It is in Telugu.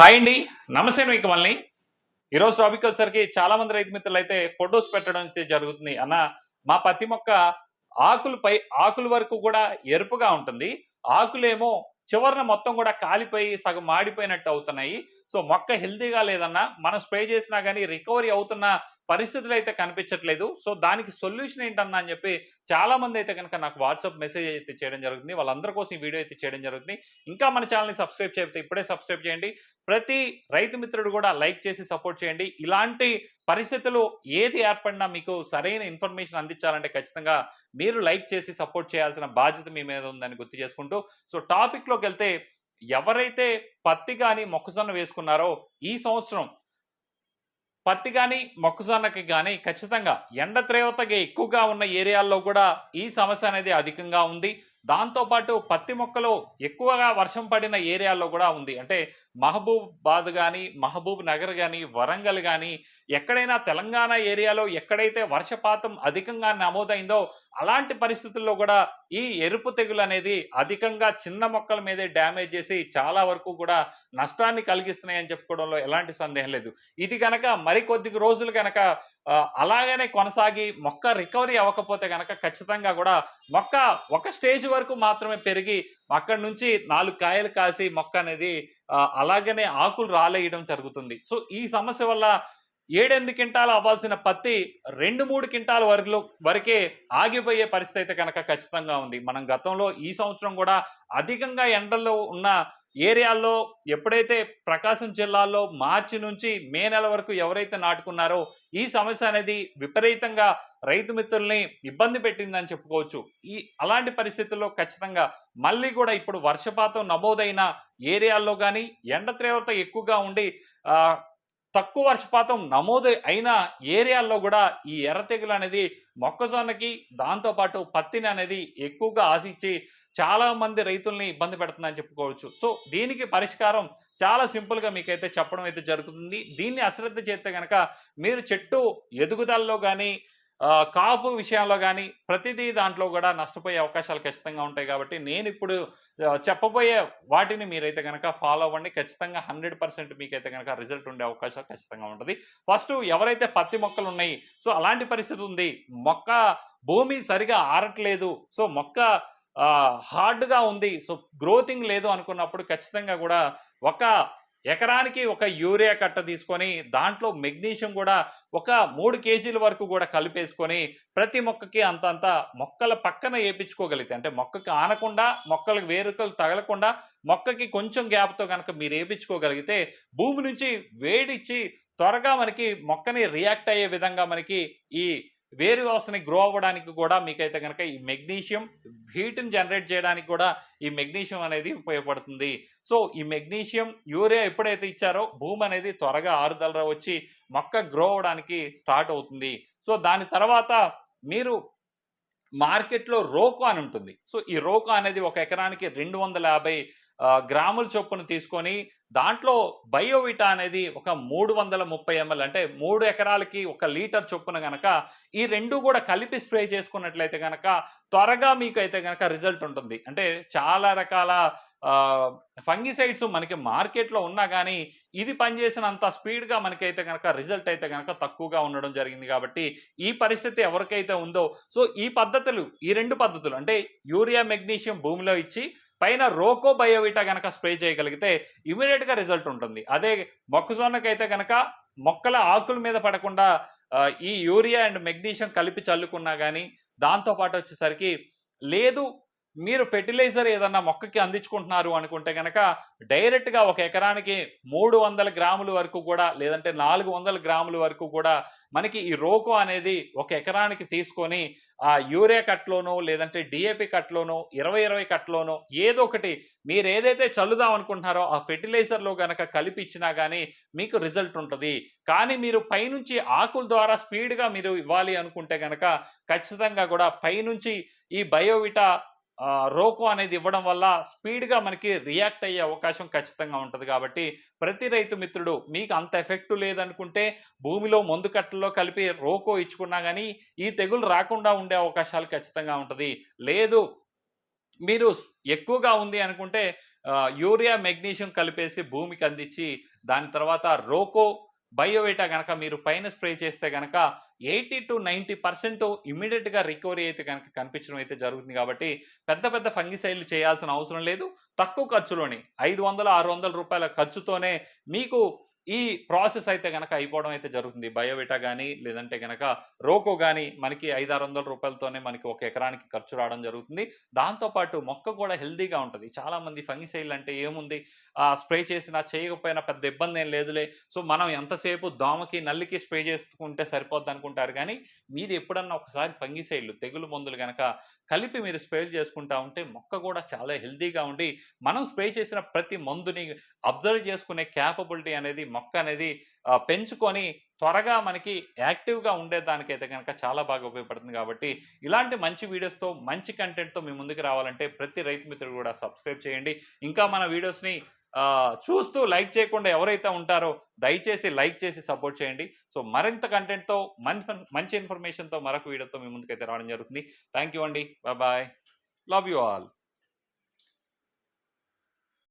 హాయ్ అండి. నమస్తే మీకు మళ్ళీ. ఈరోజు టాపిక్ వచ్చేసరికి చాలా మంది రైతు మిత్రులు అయితే ఫొటోస్ పెట్టడం అయితే జరుగుతుంది. అన్న మా పత్తి మొక్క ఆకులపై ఆకుల వరకు కూడా ఎరుపుగా ఉంటుంది. ఆకులేమో చివరన మొత్తం కూడా కాలిపోయి సగం మాడిపోయినట్టు అవుతున్నాయి. సో మొక్క హెల్తీగా లేదన్నా మనం స్ప్రే చేసినా కానీ రికవరీ అవుతున్న పరిస్థితులు అయితే కనిపించట్లేదు. సో దానికి సొల్యూషన్ ఏంటన్నా అని చెప్పి చాలా మంది అయితే కనుక నాకు వాట్సాప్ మెసేజ్ అయితే చేయడం జరుగుతుంది. వాళ్ళందరి కోసం ఈ వీడియో అయితే చేయడం జరుగుతుంది. ఇంకా మన ఛానల్ని సబ్స్క్రైబ్ చేయకపోతే ఇప్పుడే సబ్స్క్రైబ్ చేయండి. ప్రతి రైతు మిత్రుడు కూడా లైక్ చేసి సపోర్ట్ చేయండి. ఇలాంటి పరిస్థితులు ఏది ఏర్పడినా మీకు సరైన ఇన్ఫర్మేషన్ అందించాలంటే ఖచ్చితంగా మీరు లైక్ చేసి సపోర్ట్ చేయాల్సిన బాధ్యత మీ మీద ఉందని గుర్తు చేసుకుంటూ సో టాపిక్లోకి వెళ్తే ఎవరైతే పత్తి కానీ మొక్కజొన్న వేసుకున్నారో ఈ సంవత్సరం పత్తి కానీ మొక్కజొన్నకి కానీ ఖచ్చితంగా ఎండ తీవ్రతగా ఎక్కువగా ఉన్న ఏరియాల్లో కూడా ఈ సమస్య అనేది అధికంగా ఉంది. దాంతోపాటు పత్తి మొక్కలు ఎక్కువగా వర్షం పడిన ఏరియాల్లో కూడా ఉంది. అంటే మహబూబాద్ కానీ మహబూబ్ నగర్ కానీ వరంగల్ కానీ ఎక్కడైనా తెలంగాణ ఏరియాలో ఎక్కడైతే వర్షపాతం అధికంగా నమోదైందో అలాంటి పరిస్థితుల్లో కూడా ఈ ఎరుపు తెగులు అనేది అధికంగా చిన్న మొక్కల మీదే డ్యామేజ్ చేసి చాలా వరకు కూడా నష్టాన్ని కలిగిస్తున్నాయని చెప్పుకోవడంలో ఎలాంటి సందేహం లేదు. ఇది కనుక మరికొద్ది రోజులు కనుక అలాగనే కొనసాగి మొక్క రికవరీ అవ్వకపోతే కనుక ఖచ్చితంగా కూడా మొక్క ఒక స్టేజ్ వరకు మాత్రమే పెరిగి అక్కడి నుంచి నాలుగు కాయలు కాసి మొక్క అనేది అలాగనే ఆకులు రాలేయడం జరుగుతుంది. సో ఈ సమస్య వల్ల ఏడెనిమిది క్వింటాలు అవ్వాల్సిన పత్తి రెండు మూడు క్వింటాల వరిలో వరకే ఆగిపోయే పరిస్థితి అయితే కనుక ఖచ్చితంగా ఉంది. మనం గతంలో ఈ సంవత్సరం కూడా అధికంగా ఎండల్లో ఉన్న ఏరియాల్లో ఎప్పుడైతే ప్రకాశం జిల్లాలో మార్చి నుంచి మే నెల వరకు ఎవరైతే నాటుకున్నారో ఈ సమస్య అనేది విపరీతంగా రైతు మిత్రుల్ని ఇబ్బంది పెట్టిందని చెప్పుకోవచ్చు. ఈ అలాంటి పరిస్థితుల్లో ఖచ్చితంగా మళ్ళీ కూడా ఇప్పుడు వర్షపాతం నమోదైన ఏరియాల్లో కానీ ఎండ తీవ్రత ఎక్కువగా ఉండి తక్కువ వర్షపాతం నమోదు అయిన ఏరియాల్లో కూడా ఈ ఎర్ర తెగులు అనేది మొక్కజొన్నకి దాంతోపాటు పత్తిని అనేది ఎక్కువగా ఆశించి చాలా మంది రైతుల్ని ఇబ్బంది పెడుతుందని చెప్పుకోవచ్చు. సో దీనికి పరిష్కారం చాలా సింపుల్గా మీకైతే చెప్పడం అయితే జరుగుతుంది. దీన్ని అశ్రద్ధ చేస్తే కనుక మీరు చెట్టు ఎదుగుదలలో కానీ కాపు విషయంలో కానీ ప్రతిదీ దాంట్లో కూడా నష్టపోయే అవకాశాలు ఖచ్చితంగా ఉంటాయి కాబట్టి నేను ఇప్పుడు చెప్పబోయే వాటిని మీరైతే కనుక ఫాలో అవ్వండి. ఖచ్చితంగా హండ్రెడ్ పర్సెంట్ మీకైతే కనుక రిజల్ట్ ఉండే అవకాశాలు ఖచ్చితంగా ఉంటుంది. ఫస్ట్ ఎవరైతే పత్తి మొక్కలు ఉన్నాయి సో అలాంటి పరిస్థితి ఉంది. మొక్క భూమి సరిగా ఆరట్లేదు. సో మొక్క హార్డ్గా ఉంది. సో గ్రోతింగ్ లేదు అనుకున్నప్పుడు ఖచ్చితంగా కూడా ఒక ఎకరానికి ఒక యూరియా కట్ట తీసుకొని దాంట్లో మెగ్నీషియం కూడా ఒక మూడు కేజీల వరకు కూడా కలిపేసుకొని ప్రతి మొక్కకి అంతంత మొక్కల పక్కన వేపించుకోగలిగితే అంటే మొక్కకి ఆనకుండా మొక్కలకు వేరుకలు తగలకుండా మొక్కకి కొంచెం గ్యాప్తో కనుక మీరు వేపించుకోగలిగితే భూమి నుంచి వేడిచ్చి త్వరగా మనకి మొక్కని రియాక్ట్ అయ్యే విధంగా మనకి ఈ వేరు వ్యవస్థని గ్రో అవ్వడానికి కూడా మీకైతే కనుక ఈ మెగ్నీషియం హీట్ని జనరేట్ చేయడానికి కూడా ఈ మెగ్నీషియం అనేది ఉపయోగపడుతుంది. సో ఈ మెగ్నీషియం యూరియా ఎప్పుడైతే ఇచ్చారో భూమి అనేది త్వరగా ఆరుదల వచ్చి మొక్క గ్రో అవ్వడానికి స్టార్ట్ అవుతుంది. సో దాని తర్వాత మీరు మార్కెట్లో రోకో అని ఉంటుంది. సో ఈ రోకో అనేది ఒక ఎకరానికి రెండు వందల యాభై గ్రాముల చొప్పున తీసుకొని దాంట్లో బయోవిటా అనేది ఒక మూడు వందల ముప్పై ఎంఎల్ అంటే మూడు ఎకరాలకి ఒక లీటర్ చొప్పున గనక ఈ రెండు కూడా కలిపి స్ప్రే చేసుకున్నట్లయితే గనక త్వరగా మీకు అయితే గనక రిజల్ట్ ఉంటుంది. అంటే చాలా రకాల ఫంగిసైడ్స్ మనకి మార్కెట్లో ఉన్నా కానీ ఇది పనిచేసినంత స్పీడ్గా మనకైతే కనుక రిజల్ట్ అయితే కనుక తక్కువగా ఉండడం జరిగింది కాబట్టి ఈ పరిస్థితి ఎవరికైతే ఉందో సో ఈ పద్ధతులు ఈ రెండు పద్ధతులు అంటే యూరియా మెగ్నీషియం భూమిలో ఇచ్చి పైన రోకో బయోవిటా కనుక స్ప్రే చేయగలిగితే ఇమీడియట్గా రిజల్ట్ ఉంటుంది. అదే మొక్కజొన్నకైతే కనుక మొక్కల ఆకుల మీద పడకుండా ఈ యూరియా అండ్ మెగ్నీషియం కలిపి చల్లుకున్నా కానీ దాంతో పాటు వచ్చేసరికి లేదు మీరు ఫెర్టిలైజర్ ఏదన్నా మొక్కకి అందించుకుంటున్నారు అనుకుంటే కనుక డైరెక్ట్గా ఒక ఎకరానికి మూడు వందల గ్రాముల వరకు కూడా లేదంటే నాలుగు వందల గ్రాముల వరకు కూడా మనకి ఈ రోకో అనేది ఒక ఎకరానికి తీసుకొని ఆ యూరియా కట్లోనో లేదంటే డిఏపి కట్లోనో ఇరవై ఇరవై కట్లోనో ఏదో ఒకటి మీరు ఏదైతే చల్లుదాం అనుకుంటున్నారో ఆ ఫెర్టిలైజర్లో కనుక కలిపి ఇచ్చినా కానీ మీకు రిజల్ట్ ఉంటుంది. కానీ మీరు పైనుంచి ఆకుల ద్వారా స్పీడ్గా మీరు ఇవ్వాలి అనుకుంటే కనుక ఖచ్చితంగా కూడా పైనుంచి ఈ బయోవిటా రోకో అనేది ఇవ్వడం వల్ల స్పీడ్గా మనకి రియాక్ట్ అయ్యే అవకాశం ఖచ్చితంగా ఉంటుంది కాబట్టి ప్రతి రైతు మిత్రుడు మీకు అంత ఎఫెక్ట్ లేదనుకుంటే భూమిలో మందు కట్టల్లో కలిపి రోకో ఇచ్చుకున్నా కానీ ఈ తెగులు రాకుండా ఉండే అవకాశాలు ఖచ్చితంగా ఉంటుంది. లేదు మీరు ఎక్కువగా ఉంది అనుకుంటే యూరియా మెగ్నీషియం కలిపేసి భూమికి అందించి దాని తర్వాత రోకో బయోవేటా గనక మీరు పైన స్ప్రే చేస్తే కనుక ఎయిటీ టు నైంటీ పర్సెంట్ ఇమీడియట్గా రికవరీ అయితే కనుక కనిపించడం అయితే జరుగుతుంది కాబట్టి పెద్ద పెద్ద ఫంగిసైడ్లు చేయాల్సిన అవసరం లేదు. తక్కువ ఖర్చులోనే ఐదు వందల ఆరు వందల రూపాయల ఖర్చుతోనే మీకు ఈ ప్రాసెస్ అయితే గనక అయిపోవడం అయితే జరుగుతుంది. బయోవిటా కానీ లేదంటే గనక రోకో కానీ మనకి ఐదు ఆరు వందల రూపాయలతోనే మనకి ఒక ఎకరానికి ఖర్చు రావడం జరుగుతుంది. దాంతోపాటు మొక్క కూడా హెల్దీగా ఉంటుంది. చాలామంది ఫంగిసైల్ అంటే ఏముంది? స్ప్రే చేసినా చేయకపోయినా పెద్ద ఇబ్బంది ఏం లేదులే. సో మనం ఎంతసేపు దోమకి నల్లికి స్ప్రే చేసుకుంటే సరిపోద్ది అనుకుంటారు కానీ మీరు ఎప్పుడన్నా ఒకసారి ఫంగిసైడ్లు తెగులు మందులు గనక కలిపి మీరు స్ప్రే చేసుకుంటా ఉంటే మొక్క కూడా చాలా హెల్దీగా ఉండి మనం స్ప్రే చేసిన ప్రతి మందుని అబ్జర్వ్ చేసుకునే క్యాపబిలిటీ అనేది మొక్క అనేది పెంచుకొని త్వరగా మనకి యాక్టివ్గా ఉండేదానికైతే కనుక చాలా బాగా ఉపయోగపడుతుంది కాబట్టి ఇలాంటి మంచి వీడియోస్తో మంచి కంటెంట్తో మీ ముందుకు రావాలంటే ప్రతి రైతు మిత్రుడు కూడా సబ్స్క్రైబ్ చేయండి. ఇంకా మన వీడియోస్ని చూస్తూ లైక్ చేయకుండా ఎవరైతే ఉంటారో దయచేసి లైక్ చేసి సపోర్ట్ చేయండి. సో మరింత కంటెంట్తో మంచి మంచి ఇన్ఫర్మేషన్తో మరొక వీడియోతో మీ ముందుకైతే రావడం జరుగుతుంది. థ్యాంక్ యూ అండి బాయ్. Love you all.